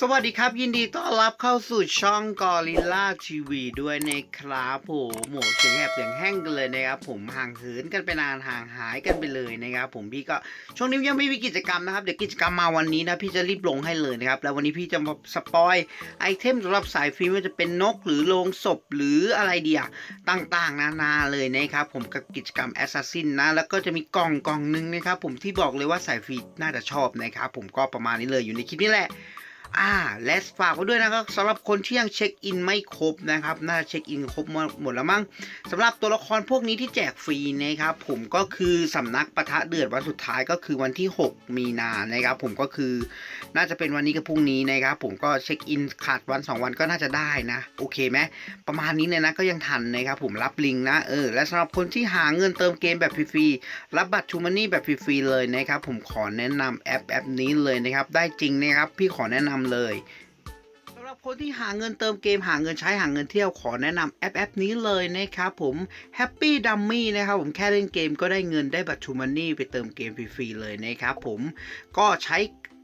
สวัสดีครับ ยินดีต้อนรับเข้าสู่ช่องกอริลลาทีวีด้วยนะครับผมโหมเสียงแหบเสียงแห้งกันเลยนะครับผมห่างเหินกันไปนานห่างหายกันไปเลยนะครับผมพี่ก็ช่วงนี้ยังไม่มีกิจกรรมนะครับเดี๋ยวกิจกรรมมาวันนี้นะพี่จะรีบลงให้เลยนะครับแล้ววันนี้พี่จะมาสปอยไอเทมสำหรับสายฟิล์มว่าจะเป็นนกหรือโลงศพหรืออะไรเดียต่างๆ นานาเลยนะครับผมกับกิจกรรมแอสซัสซินนะแล้วก็จะมีกล่องกล่องหนึงนะครับผมที่บอกเลยว่าสายฟิล์มน่าจะชอบนะครับผมก็ประมาณนี้เลยอยู่ในคลิปนี้แหละ อ่าและฝากไว้ด้วยนะครับสำหรับคนที่ยังเช็คอินไม่ครบนะครับ น่าจะเช็คอินครบหมดแล้วมั้งสำหรับตัวละครพวกนี้ที่แจกฟรีนะครับผมก็คือสำนักปะทะเดือดวันสุดท้ายก็คือวันที่ 6 มีนานะครับ ผมก็คือน่าจะเป็นวันนี้กับพรุ่งนี้นะครับ ผมก็เช็คอินขาดวัน 2 วันก็น่าจะได้นะ โอเคไหมประมาณนี้เนี่ยนะก็ยังทันนะครับผมรับลิงนะเออและสำหรับคนที่หาเงินเติมเกมแบบฟรีๆรับบัตรชูมันนี่แบบฟรีๆเลยนะครับผมขอแนะนำแอปแอปนี้เลยนะครับได้จริงนะครับพี่ขอแนะนำเลยสำหรับคนที่หาเงินเติมเกมหาเงินใช้หาเงินเที่ยวขอแนะนำแอปแอปนี้เลยนะครับผม Happy Dummy นะครับผมแค่เล่นเกมก็ได้เงินได้บัตรชูมันนี่ไปเติมเกมฟรีๆเลยนะครับผมก็ใช้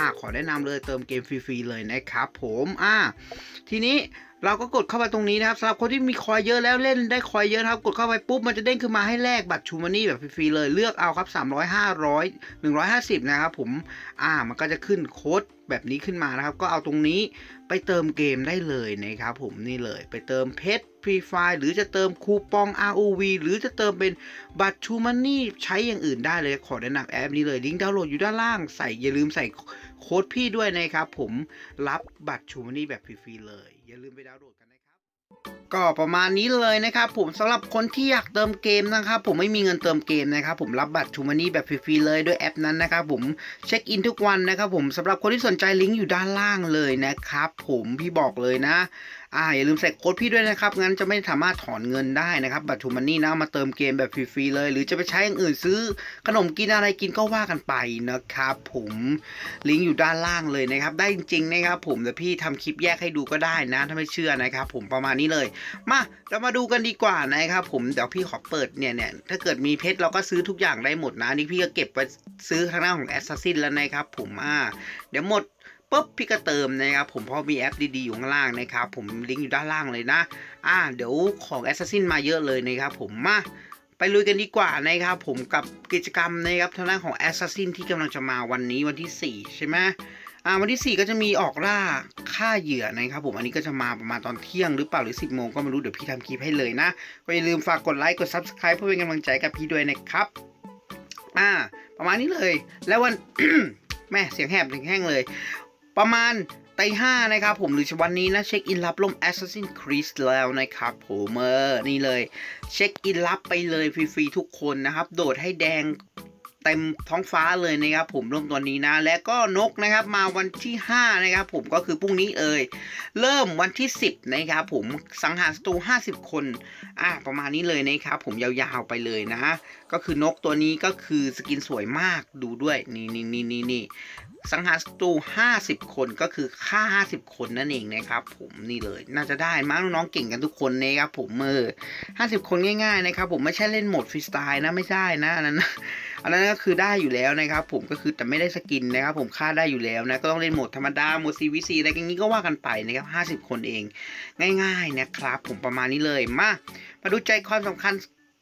าขอแนะนำเลยเติมเกมฟรีๆเลยนะครับผมอ่าทีนี้เราก็กดเข้าไปตรงนี้นะครับสำหรับคนที่มีคอยเยอะแล้วเล่นได้คอยเยอะครับ กดเข้าไปปุ๊บมันจะเด้งขึ้นมาให้แลกบัตรชูมันนี่แบบฟรีๆเลยเลือกเอาครับ 300 500 150 นะครับผมอ่ามันก็จะขึ้นโค้ดแบบนี้ขึ้นมานะครับ ก็เอาตรงนี้ไปเติมเกมได้เลยนะครับผมนี่เลยไปเติมเพชรฟรีไฟหรือจะเติมคูปอง ROV หรือจะเติมเป็นบัตรชูมันนี่ใช้อย่างอื่นได้เลยขอแนะนำแอปนี้เลยลิงก์ดาวน์โหลดอยู่ด้านล่างใส่อย่าลืมใส่ โค้ดพี่ด้วยนะครับ ผมรับบัตรชูมานนี่แบบฟรีๆเลย อย่าลืมไปดาวน์โหลดกันนะครับ ก็ประมาณนี้เลยนะครับ ผมสำหรับคนที่อยากเติมเกมนะครับ ผมไม่มีเงินเติมเกมนะครับ ผมรับบัตรชูมานี่แบบฟรีๆเลยด้วยแอปนั้นนะครับผมเช็คอินทุกวันนะครับ ผมสำหรับคนที่สนใจลิงก์อยู่ด้านล่างเลยนะครับ ผมพี่บอกเลยนะ อ่าอย่าลืมใส่โค้ดพี่ด้วยนะครับงั้นจะไม่สามารถถอนเงินได้นะครับบัตรชูมันนี่นะมาเติมเกมแบบฟรีๆเลย หรือจะไปใช้อย่างอื่นซื้อขนมกินอะไรกินก็ว่ากันไปนะครับผมลิงก์อยู่ด้านล่างเลยนะครับได้จริงๆนะครับผมแต่พี่ทำคลิปแยกให้ดูก็ได้นะถ้าไม่เชื่อนะครับผมประมาณนี้เลย มาเรามาดูกันดีกว่านะครับผมเดี๋ยวพี่ขอเปิดเนี่ยเนี่ยถ้าเกิดมีเพชรเราก็ซื้อทุกอย่างได้หมดนะนนี่พี่ก็เก็บไปซื้อทางหน้าของแอสซัสซินแล้วนะครับผมอ่าเดี๋ยวหมด ปุ๊บพี่ก็เติมนะครับผมเพราะมีแอปดีๆอยู่ข้างล่างนะครับผมลิงก์อยู่ด้านล่างเลยนะอ่าเดี๋ยวของแอสซัสซินมาเยอะเลยนะครับผมมาไปลุยกันดีกว่านะครับผมกับกิจกรรมนะครับทางด้านของแอสซัสซินที่กำลังจะมาวันนี้วันที่ 4 ใช่ไหมอ่าวันที่ 4 ก็จะมีออกล่าฆ่าเหยื่อนะครับผมอันนี้ก็จะมาประมาณตอนเที่ยงหรือเปล่าหรือ 10โมงก็ไม่รู้เดี๋ยวพี่ทำคลิปให้เลยนะ ก็อย่าลืมฝากกดไลค์กด Subscribe เพื่อเป็นกำลังใจกับพี่ด้วยนะครับอ่าประมาณนี้เลย แล้ววันแม่เสียงแหบเสียงแห้งเลย ประมาณตีห้านะครับผมหรือวันนี้นะเช็คอินรับลม Assassin's Creed แล้วนะครับผมเออนี่เลยเช็คอินรับไปเลยฟรีๆทุกคนนะครับ โดดให้แดงเต็มท้องฟ้าเลยนะครับผมเริ่มตัวนี้นะ และก็นกนะครับมาวันที่ 5 นะครับผมก็คือพรุ่งนี้เอ่ยเริ่มวันที่ 10 นะครับผมสังหารศัตรู50 คนอ่าประมาณนี้เลยนะครับผมยาวๆไปเลยนะ ก็คือนกตัวนี้ก็คือสกินสวยมากดูด้วยนี่นี่นี่นี่นี่สังหารศัตรู50 คนก็คือฆ่า 50 คนนั่นเองนะครับผมนี่เลยน่าจะได้มั้งน้องๆเก่งกันทุกคนนะครับผมเออ50 คนง่ายๆนะครับผมไม่ใช่เล่นโหมดฟรีสไตล์นะไม่ใช่นะอันนั้นนะอันนั้นก็คือได้อยู่แล้วนะครับผมก็คือแต่ไม่ได้สกินนะครับผมค่าได้อยู่แล้วนะก็ต้องเล่นโหมดธรรมดาโหมด CVC อะไรอย่างนี้ก็ว่ากันไปนะครับ50 คนเองง่ายๆนะครับผมประมาณนี้เลยมามาดูใจความสำคัญ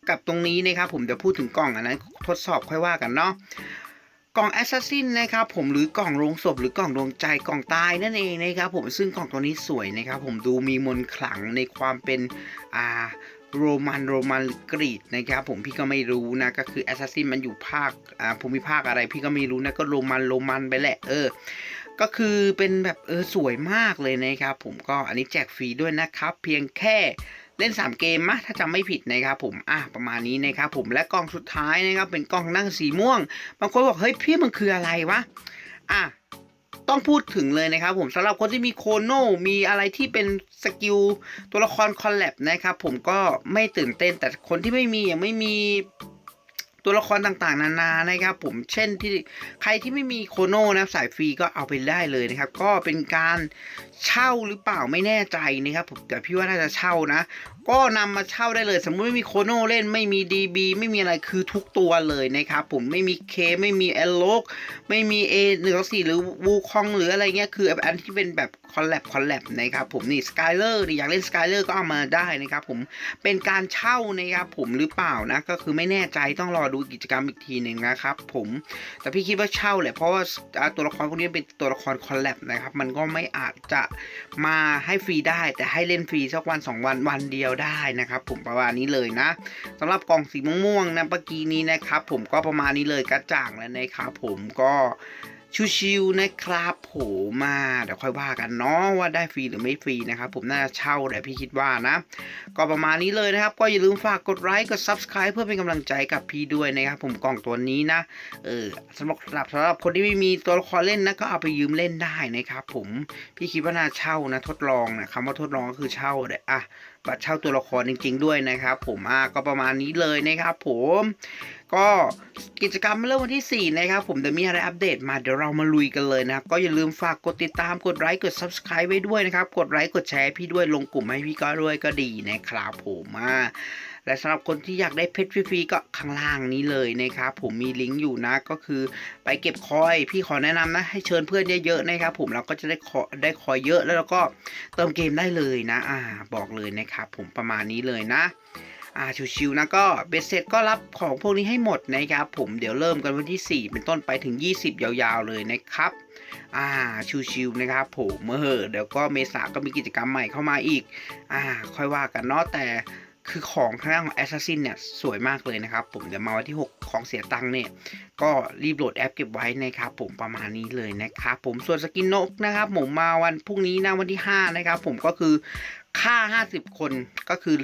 กับตรงนี้นะครับผมเดี๋ยวพูดถึงกล่องอันนั้นทดสอบค่อยว่ากันเนาะ กล่องแอสซัสซินนะครับผมหรือกล่องโรงศพหรือกล่องดวงใจกล่องตายนั่นเองนะครับผมซึ่งกล่องตัวนี้สวยนะครับผมดูมีมนขลังในความเป็นอ่าโรมันโรมันหรือกรีกนะครับผมพี่ก็ไม่รู้นะก็คือแอสซัสซินมันอยู่ภาคอ่าภูมิภาคอะไรพี่ก็ไม่รู้นะก็โรมันโรมันไปแหละเออก็คือเป็นแบบเออสวยมากเลยนะครับผมก็อันนี้แจกฟรีด้วยนะครับ เพียงแค่ เล่น 3 เกมมะถ้าจำไม่ผิดนะครับผมอะประมาณนี้นะครับผมและกล่องสุดท้ายนะครับเป็นกล่องนั่งสีม่วง บางคนบอกเฮ้ยพี่มันคืออะไรวะอะต้องพูดถึงเลยนะครับผมสำหรับคนที่มีโคโนมีอะไรที่เป็นสกิลตัวละครคอลแลบนะครับผมก็ไม่ตื่นเต้นแต่คนที่ไม่มียังไม่มีตัวละครต่างๆ นานานะครับผมเช่นที่ใครที่ไม่มีโคโนนะสายฟรีก็เอาไปได้เลยนะครับ ก็เป็นการ เช่าหรือเปล่าไม่แน่ใจนะครับผมแต่พี่ว่าน่าจะเช่านะ ก็นำมาเช่าได้เลย สมมุติไม่มีโคโนเล่นไม่มี DB ไม่มีอะไรคือทุกตัวเลยนะครับผมไม่มีเคไม่มีเอลโลกไม่มี A 1 2 4หรือวูคองหรืออะไรเงี้ยคืออันที่เป็นแบบคอลแลบคอลแลบนะครับผมนี่สกายเลอร์อยากเล่นสกายเลอร์ก็เอามาได้นะครับผมเป็นการเช่านะครับผมหรือเปล่านะก็คือไม่แน่ใจต้องรอดูกิจกรรมอีกทีหนึ่งนะครับผมแต่พี่คิดว่าเช่าแหละเพราะว่าอ่าตัวละครพวกนี้เป็นตัวละครคอลแลบนะครับมันก็ไม่อาจจะมาให้ฟรีได้แต่ให้เล่นฟรีสักวันสองวันวันเดียวได้นะครับผมประมาณนี้เลยนะสำหรับกล่องสีม่วงๆนะเมื่อกี้นี้นะครับผมก็ประมาณนี้เลยกระจ่างแล้วนะครับผมก็ ชิวๆนะครับผมมาเดี๋ยวค่อยว่ากันเนาะว่าได้ฟรีหรือไม่ฟรีนะครับผมน่าจะเช่าแต่พี่คิดว่านะ ก็ประมาณนี้เลยนะครับ ก็อย่าลืมฝากกดไลค์กด Subscribe เพื่อเป็นกำลังใจกับพี่ด้วยนะครับผมกล่องตัวนี้นะเออสำหรับสำหรับสำหรับคนที่ไม่มีตัวละครเล่นนะก็เอาไปยืมเล่นได้นะครับผมพี่คิดว่าน่าเช่านะทดลองนะคำว่าทดลองก็คือเช่าเลยอะบัตรเช่าตัวละครจริง ๆ ด้วยนะครับ ผมอะก็ประมาณนี้เลยนะครับ ผมก็กิจกรรมเริ่มวันที่ 4 นะครับ ผมจะมีอะไรอัปเดตมาเดี๋ยวเรามาลุยกันเลยนะครับ ก็อย่าลืมฝากกดติดตามกดไลค์กด Subscribe ไว้ด้วยนะครับ กดไลค์กดแชร์พี่ด้วยลงกลุ่มให้พี่ก็ด้วยก็ดีนะครับผมอะ และสำหรับคนที่อยากได้เพชรฟรีๆก็ข้างล่างนี้เลยนะครับผมมีลิงก์อยู่นะก็คือไปเก็บคอยพี่ขอแนะนำนะ ให้เชิญเพื่อนเยอะๆนะครับผมเราก็จะได้คอได้คอยเยอะแล้วเราก็เติมเกมได้เลยนะอ่าบอกเลยนะครับผมประมาณนี้เลยนะอ่าชิวๆนะก็เบสเซ็ตก็รับของพวกนี้ให้หมดนะครับผมเดี๋ยวเริ่มกันวันที่ 4 เป็นต้นไปถึง 20 ยาวๆเลยนะครับอ่าชิวๆนะครับผมเมื่อเดี๋ยวก็เมษาก็มีกิจกรรมใหม่เข้ามาอีกอ่าค่อยว่ากันเนาะแต่ คือของทางด้าของ Assassin เนี่ย สวยมากเลยนะครับ ผมเดี๋ยวมาวันที่ 6 ของเสียตังค์เนี่ย ก็รีบโหลดแอปเก็บไว้นะครับผมประมาณนี้เลยนะครับผมส่วนสกินนกนะครับผมมาวันพรุ่งนี้นะวันที่ 5 นะครับผมก็คือค่า 50 คนก็คือ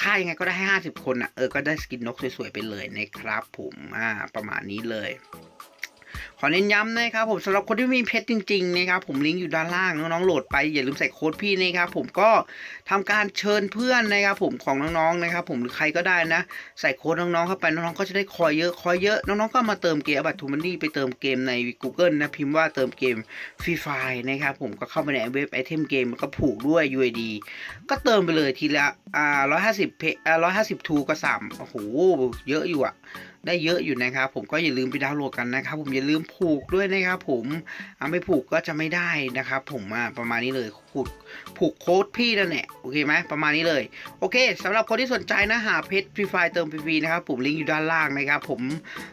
ค่ายังไงก็ได้ให้ 50 คนอะเออก็ได้สกินนกสวยๆไปเลยนะครับผมอ่าประมาณนี้เลย ขอเน้นย้ำนะครับผมสำหรับคนที่มีเพชรจริงๆนะครับผมลิงก์อยู่ด้านล่างน้องๆโหลดไปอย่าลืมใส่โค้ดพี่นะครับผมก็ทำการเชิญเพื่อนนะครับผมของน้องๆนะครับผมหรือใครก็ได้นะ ใส่โค้ดน้องๆเข้าไปน้องๆก็จะได้คอยเยอะคอยเยอะน้องๆก็มาเติมเกมบัตรทูมันนี่ไปเติมเกมใน Google นะพิมพ์ว่าเติมเกมฟรีไฟนะครับผมก็เข้าไปในเว็บไอเทมเกมแล้วก็ผูกด้วย UID ก็เติมไปเลยทีละอ่าร้อยห้าสิบเพอ่าร้อยห้าสิบทูก็สามโอ้โหเยอะอยู่อะ ได้เยอะอยู่นะครับ ผมก็อย่าลืมไปดาวน์โหลดกันนะครับ ผมอย่าลืมผูกด้วยนะครับ ผมเอาไม่ผูกก็จะไม่ได้นะครับ ผมอ่าประมาณนี้เลยผูกผูกโค้ดพี่นั่นแหละโอเคไหมประมาณนี้เลย โอเคสำหรับคนที่สนใจนะหาเพชรฟรีไฟเติมฟรีนะครับผมลิงก์อยู่ด้านล่างนะครับ ผม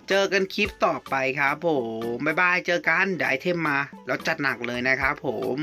เจอกันคลิปต่อไปครับ ผมบ๊ายบายเจอกันเดี๋ยวไอเทมมาแล้วจัดหนักเลยนะครับ ผม